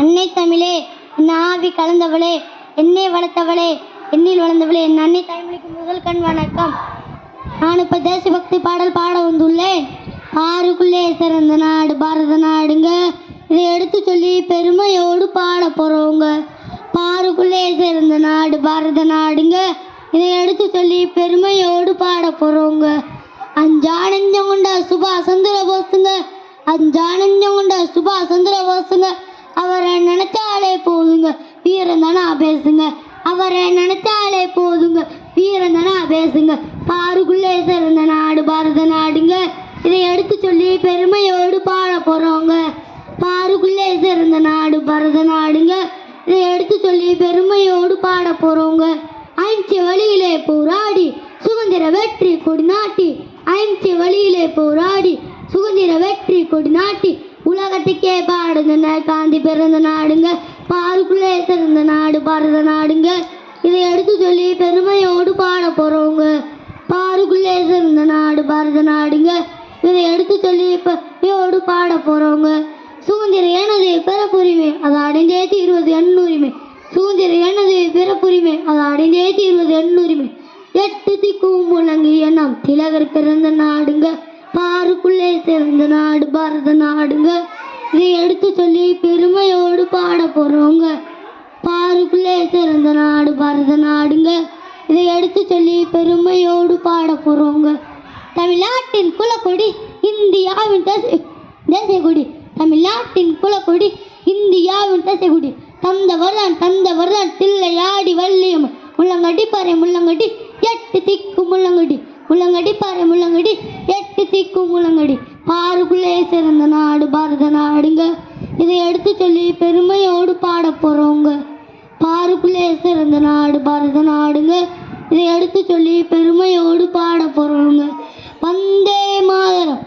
அன்னை தமிழே என் ஆவி கலந்தவளே என்னை வளர்த்தவளே என்னில் வளர்ந்தவளே என் அன்னை தமிழுக்கு முதல் கண் வணக்கம். நான் இப்போ தேசபக்தி பாடல் பாட வந்துள்ளேன் ஆறுக்குள்ளே சிறந்த நாடு பாரத நாடுங்க. இதை எடுத்து சொல்லி பெருமையோடு பாட போகிறவங்க பாருக்குள்ளே சிறந்த நாடு பாரத நாடுங்க. இதை எடுத்து சொல்லி பெருமையோடு பாட போகிறவங்க அஞ்சானஞ்சம் கொண்ட சுபாஷ் சந்திர போஸுங்க. அஞ்சானஞ்சம் கொண்ட சுபாஷ் சந்திர போஸுங்க. போதுங்க வீரந்தனா பேசுங்க. அவரை நினைச்சாலே போதுங்க. வீரந்தனா பேசுங்க. பாருக்குள்ளே சிறந்த நாடு பாரத நாடுங்க. இதை எடுத்து சொல்லி பெருமையோடு பாட போகிறவங்க பாருக்குள்ளே சிறந்த நாடு பாரத நாடுங்க. இதை எடுத்து சொல்லி பெருமையோடு பாட போகிறவங்க ஐந்து வழியிலே போராடி சுதந்திர வெற்றி கொடி நாட்டி ஐந்து வழியிலே போராடி சுதந்திர வெற்றி கொடி நாட்டி உலகத்துக்கே பாடுங்க காந்தி பிறந்த நாடுங்க. பாருக்குள்ளே சிறந்த நாடு பாரத நாடுங்க. இதை எடுத்து சொல்லி பெருமையோடு பாட போகிறவங்க பாருக்குள்ளே இந்த நாடு பாரத நாடுங்க. இதை எடுத்து சொல்லி பெருமையோடு பாட போகிறவங்க சுதந்திர எனது பிறப்புரிமை அதை அடைஞ்சே தீர்வது எண்ணுரிமை. சுதந்திர எனது பிறப்புரிமை அதை அடைஞ்சே தீர்வது எண்ணுரிமை. எட்டு திக்கும் முழங்கிய நம் திலகர் பிறந்த நாடுங்க. பாருக்குள்ளே சிறந்த நாடு பாரத நாடுங்க. இதை எடுத்து சொல்லி பெருமையோடு பாட போகிறவங்க பாருக்குள்ளே சிறந்த நாடு பாரத நாடுங்க. இதை எடுத்து சொல்லி பெருமையோடு பாட போகிறவங்க தமிழ்நாட்டின் குலக்கொடி இந்தியாவின் தசை தேசிய கொடி தமிழ்நாட்டின் குலக்கொடி இந்தியாவின் தேசிய கொடி தந்த வரலான் தில்லையாடி வள்ளியம். முள்ளங்கடி பாறை முள்ளங்கடி எட்டு திக்கு முள்ளங்கடி. முள்ளங்கடி பாறை முள்ளங்கடி எட்டு திக்கு முள்ளங்கடி. பாருக்குள்ளே சிறந்த நாடு பாரத நாடு. இதை எடுத்து சொல்லி பெருமையோடு பாட போகிறவங்க பாருக்குள்ளே சிறந்த நாடு பாரத நாடுங்க. இதை எடுத்து சொல்லி பெருமையோடு பாட போகிறவங்க வந்தே மாதரம்